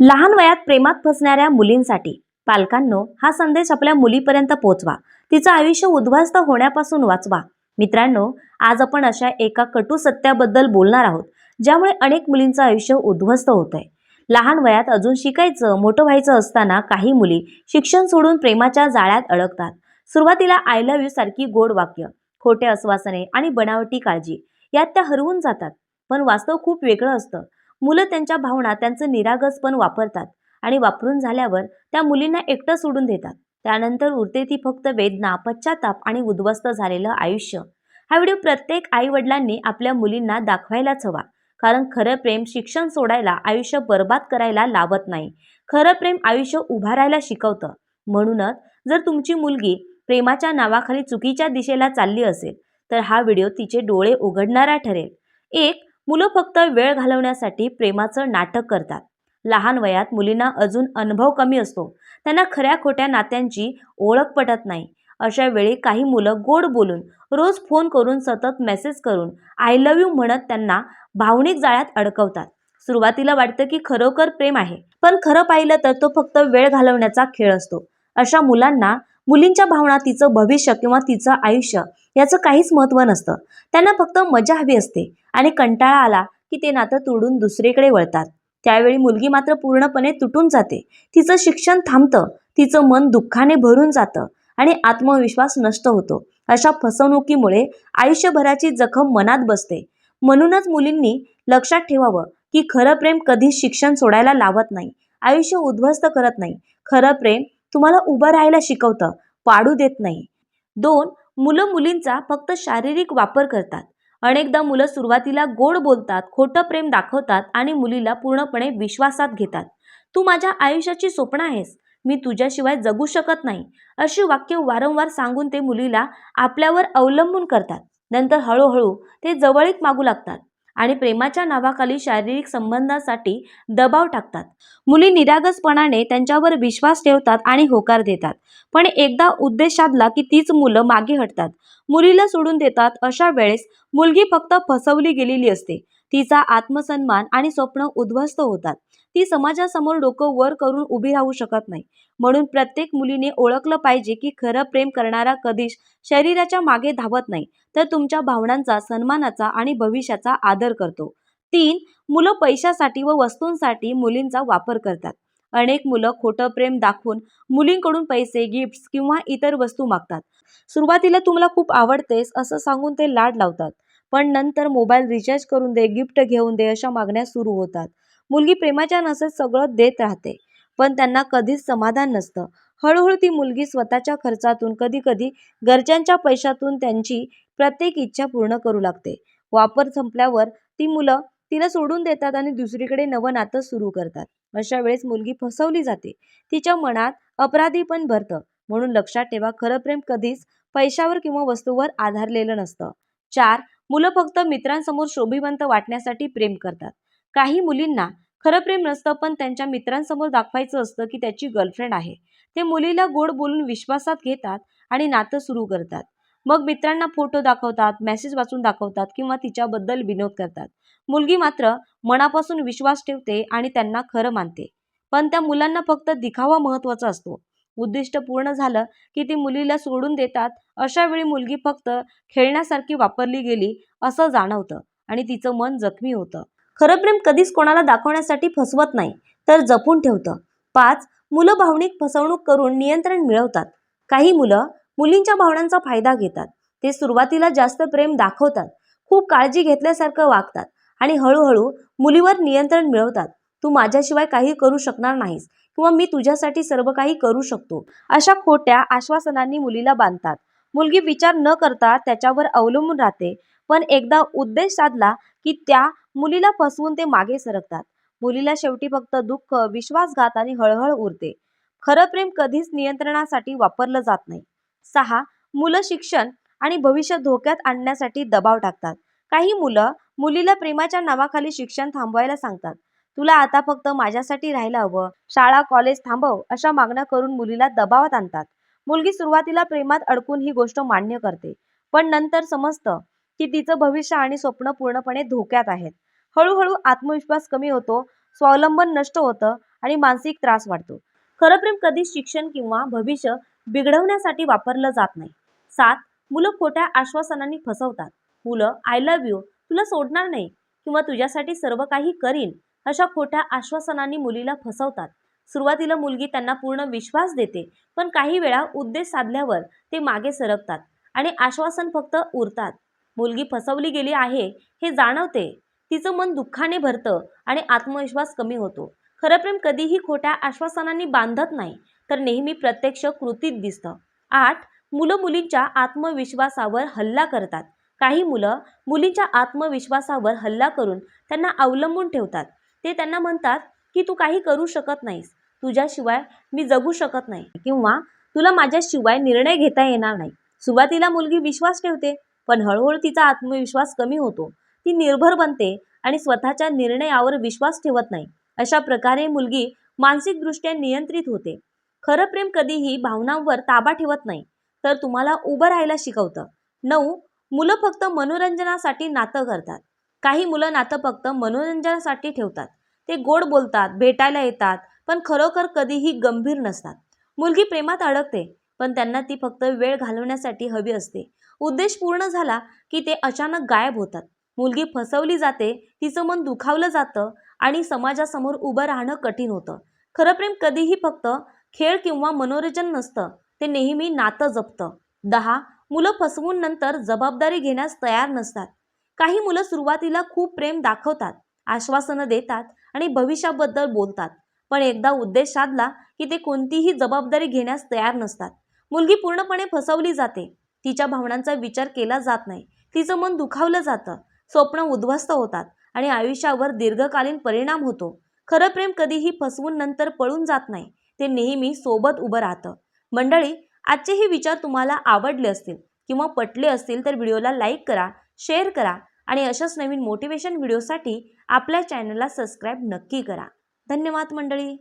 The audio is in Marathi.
लहान वयात प्रेमात फसणाऱ्या मुलींसाठी. पालकांनो हा संदेश आपल्या मुलीपर्यंत पोहोचवा तिचं आयुष्य उद्ध्वस्त होण्यापासून वाचवा. मित्रांनो आज आपण अशा एका कटू सत्याबद्दल बोलणार आहोत ज्यामुळे अनेक मुलींचं आयुष्य उद्ध्वस्त होत आहे लहान वयात अजून शिकायचं मोठं व्हायचं असताना काही मुली शिक्षण सोडून प्रेमाच्या जाळ्यात अडकतात. सुरुवातीला आय लव्ह यू सारखी गोड वाक्य खोटे आश्वासने आणि बनावटी काळजी यात त्या हरवून जातात. पण वास्तव खूप वेगळं असतं. मुलं त्यांच्या भावना त्यांचं निरागसपण वापरतात आणि वापरून झाल्यावर त्या मुलींना एकटं सोडून देतात. त्यानंतर उरते ती फक्त वेदना पश्चाताप आणि उद्ध्वस्त झालेलं आयुष्य. हा व्हिडिओ प्रत्येक आई वडिलांनी आपल्या मुलींना दाखवायलाच हवा. कारण खरं प्रेम शिक्षण सोडायला आयुष्य बर्बाद करायला लावत नाही. खरं प्रेम आयुष्य उभारायला शिकवतं. म्हणूनच जर तुमची मुलगी प्रेमाच्या नावाखाली चुकीच्या दिशेला चालली असेल तर हा व्हिडिओ तिचे डोळे उघडणारा ठरेल. एक मुलं फक्त वेळ घालवण्यासाठी प्रेमाचं नाटक करतात. लहान वयात मुलींना अजून अनुभव कमी असतो. त्यांना खऱ्या खोट्या नात्यांची ओळख पटत नाही. अशा वेळी काही मुलं गोड बोलून रोज फोन करून सतत मेसेज करून आय लव्ह यू म्हणत त्यांना भावनिक जाळ्यात अडकवतात. सुरुवातीला वाटतं की खरोखर प्रेम आहे पण खरं पाहिलं तर तो फक्त वेळ घालवण्याचा खेळ असतो. अशा मुलांना मुलींच्या भावना तिचं भविष्य किंवा तिचं आयुष्य याचं काहीच महत्त्व नसतं. त्यांना फक्त मजा हवी असते आणि कंटाळा आला की ते नातं तोडून दुसरीकडे वळतात. त्यावेळी मुलगी मात्र पूर्णपणे तुटून जाते. तिचं शिक्षण थांबतं. तिचं मन दुःखाने भरून जातं आणि आत्मविश्वास नष्ट होतो. अशा फसवणुकीमुळे आयुष्यभराची जखम मनात बसते. म्हणूनच मुलींनी लक्षात ठेवावं की खरं प्रेम कधीच शिक्षण सोडायला लावत नाही. आयुष्य उद्ध्वस्त करत नाही. खरं प्रेम तुम्हाला उभं राहायला शिकवतं. पाडू देत नाही. दोन मुलं मुलींचा फक्त शारीरिक वापर करतात. अनेकदा मुलं सुरुवातीला गोड बोलतात खोटं प्रेम दाखवतात आणि मुलीला पूर्णपणे विश्वासात घेतात. तू माझ्या आयुष्याची स्वप्न आहेस. मी तुझ्याशिवाय जगू शकत नाही. अशी वाक्य वारंवार सांगून ते मुलीला आपल्यावर अवलंबून करतात. नंतर हळूहळू ते जवळीक मागू लागतात. आणि प्रेमाच्या नावाखाली शारीरिक संबंधासाठी दबाव टाकतात. मुली निरागसपणाने त्यांच्यावर विश्वास ठेवतात आणि होकार देतात. पण एकदा उद्देश साधला की तीच मुलं मागे हटतात. मुलीला सोडून देतात अशा वेळेस मुलगी फक्त फसवली गेलेली असते. तिचा आत्मसन्मान आणि स्वप्न उद्ध्वस्त होतात. ती समाजासमोर डोकं वर करून उभी राहू शकत नाही. म्हणून प्रत्येक मुलीने ओळखलं पाहिजे की खरं प्रेम करणारा कधीच शरीराच्या मागे धावत नाही तर तुमच्या भावनांचा सन्मानाचा आणि भविष्याचा आदर करतो. तीन मुलं पैशासाठी व वस्तूंसाठी मुलींचा वापर करतात. अनेक मुलं खोटं प्रेम दाखवून मुलींकडून पैसे गिफ्ट्स किंवा इतर वस्तू मागतात. सुरुवातीला तुम्हाला खूप आवडतेस असं सांगून ते लाड लावतात पण नंतर मोबाईल रिचार्ज करून दे गिफ्ट घेऊन दे अशा मागण्या सुरू होतात. मुलगी प्रेमाच्या नसेत सगळं देत राहते. पण त्यांना कधीच समाधान नसतं. हळूहळू ती मुलगी स्वतःच्या खर्चातून कधी कधी घरच्यांच्या पैशातून त्यांची प्रत्येक इच्छा पूर्ण करू लागते. वापर संपल्यावर ती मुलं तिला सोडून देतात आणि दुसरीकडे नवं नातं सुरू करतात. अशा वेळेस मुलगी फसवली जाते. तिच्या मनात अपराधी पण भरतं. म्हणून लक्षात ठेवा खरं प्रेम कधीच पैशावर किंवा वस्तूवर आधारलेलं नसतं. चार मुलं फक्त मित्रांसमोर शोभिवंत वाटण्यासाठी प्रेम करतात. काही मुलींना खरं प्रेम नसतं पण त्यांच्या मित्रांसमोर दाखवायचं असतं की त्याची गर्लफ्रेंड आहे. ते मुलीला गोड बोलून विश्वासात घेतात आणि नातं सुरू करतात. मग मित्रांना फोटो दाखवतात मेसेज वाचून दाखवतात किंवा तिच्याबद्दल विनोद करतात. मुलगी मात्र मनापासून विश्वास ठेवते आणि त्यांना खरं मानते. पण त्या मुलांना फक्त दिखावा महत्त्वाचा असतो. उद्दिष्ट पूर्ण झालं की ती मुलीला सोडून देतात अशा वेळी मुलगी फक्त खेळण्यासारखी वापरली गेली असं जाणवतं आणि तिचं मन जखमी होतं. खरं प्रेम कधीच कोणाला दाखवण्यासाठी फसवत नाही तर जपून ठेवतं. पाच मुलं भावनिक फसवणूक करून नियंत्रण मिळवतात. काही मुलं मुलींच्या भावनांचा फायदा घेतात. ते सुरुवातीला जास्त प्रेम दाखवतात. खूप काळजी घेतल्यासारखं वागतात आणि हळूहळू मुलीवर नियंत्रण मिळवतात. तू माझ्याशिवाय काही करू शकणार नाहीस किंवा मी तुझ्यासाठी सर्व काही करू शकतो. अशा खोट्या आश्वासनांनी मुलीला बांधतात. मुलगी विचार न करता त्याच्यावर अवलंबून राहते. पण एकदा उद्देश साधला की त्या मुलीला फसवून ते मागे सरकतात. मुलीला शेवटी फक्त दुःख विश्वासघात आणि हळहळ उरते. खरं प्रेम कधीच नियंत्रणासाठी वापरलं जात नाही. सहा मुलं शिक्षण आणि भविष्य धोक्यात आणण्यासाठी दबाव टाकतात. काही मुलं मुलीला प्रेमाच्या नावाखाली शिक्षण थांबवायला सांगतात. तुला आता फक्त माझ्यासाठी राहायला हवं. शाळा कॉलेज थांबव अशा मागण्या करून मुलीला दबावात आणतात. मुलगी सुरुवातीला प्रेमात अडकून ही गोष्ट मान्य करते. पण नंतर समजतं की तिचं भविष्य आणि स्वप्न पूर्णपणे धोक्यात आहेत. हळूहळू आत्मविश्वास कमी होतो स्वावलंबन नष्ट होतं आणि मानसिक त्रास वाढतो. खरं प्रेम कधीच शिक्षण किंवा भविष्य बिघडवण्यासाठी वापरलं जात नाही. सात मुलं खोट्या आश्वासनांनी फसवतात. मुलं आय लव्ह यू तुला सोडणार नाही किंवा तुझ्यासाठी सर्व काही करीन अशा खोट्या आश्वासनांनी मुलीला फसवतात. सुरुवातीला मुलगी त्यांना पूर्ण विश्वास देते पण काही वेळा उद्देश साधल्यावर ते मागे सरकतात आणि आश्वासन फक्त उरतात. मुलगी फसवली गेली आहे हे जाणवते. तिचं मन दुःखाने भरतं आणि आत्मविश्वास कमी होतो. खरं प्रेम कधीही खोट्या आश्वासनांनी बांधत नाही तर नेहमी प्रत्यक्ष कृतीत दिसतं. आठ मुलं मुलींच्या आत्मविश्वासावर हल्ला करतात. काही मुलं मुलींच्या आत्मविश्वासावर हल्ला करून त्यांना अवलंबून ठेवतात. ते त्यांना म्हणतात की तू काही करू शकत नाहीस. तुझ्याशिवाय मी जगू शकत नाही. किंवा तुला माझ्याशिवाय निर्णय घेता येणार नाही. सुरुवातीला मुलगी विश्वास ठेवते पण हळूहळू तिचा आत्मविश्वास कमी होतो. ती निर्भर बनते आणि स्वतःच्या निर्णयावर विश्वास ठेवत नाही. अशा प्रकारे मुलगी मानसिकदृष्ट्या नियंत्रित होते. खरं प्रेम कधीही भावनांवर ताबा ठेवत नाही तर तुम्हाला उभं राहायला शिकवतं. नऊ मुलं फक्त मनोरंजनासाठी नातं करतात. काही मुलं नातं फक्त मनोरंजनासाठी ठेवतात. ते गोड बोलतात भेटायला येतात पण खरोखर कधीही गंभीर नसतात. मुलगी प्रेमात अडकते पण त्यांना ती फक्त वेळ घालवण्यासाठी हवी असते. उद्देश पूर्ण झाला की ते अचानक गायब होतात. मुलगी फसवली जाते तिचं मन दुखावलं जातं आणि समाजासमोर उभं राहणं कठीण होतं. खरं प्रेम कधीही फक्त खेळ किंवा मनोरंजन नसतं ते नेहमी नातं जपतं. दहा मुलं फसवून नंतर जबाबदारी घेण्यास तयार नसतात. काही मुलं सुरुवातीला खूप प्रेम दाखवतात आश्वासनं देतात आणि भविष्याबद्दल बोलतात पण एकदा उद्देश साधला की ते कोणतीही जबाबदारी घेण्यास तयार नसतात. मुलगी पूर्णपणे फसवली जाते तिच्या भावनांचा विचार केला जात नाही तिचं मन दुखावलं जातं स्वप्न उद्ध्वस्त होतात आणि आयुष्यावर दीर्घकालीन परिणाम होतो. खरं प्रेम कधीही फसवून नंतर पळून जात नाही ते नेहमी सोबत उभं राहतं. मंडळी आजचे हे विचार तुम्हाला आवडले असतील किंवा पटले असतील तर व्हिडिओला लाईक करा शेअर करा आणि अशाच नवीन मोटिवेशन व्हिडिओसाठी आपल्या चॅनलला सबस्क्राईब नक्की करा. धन्यवाद मंडळी!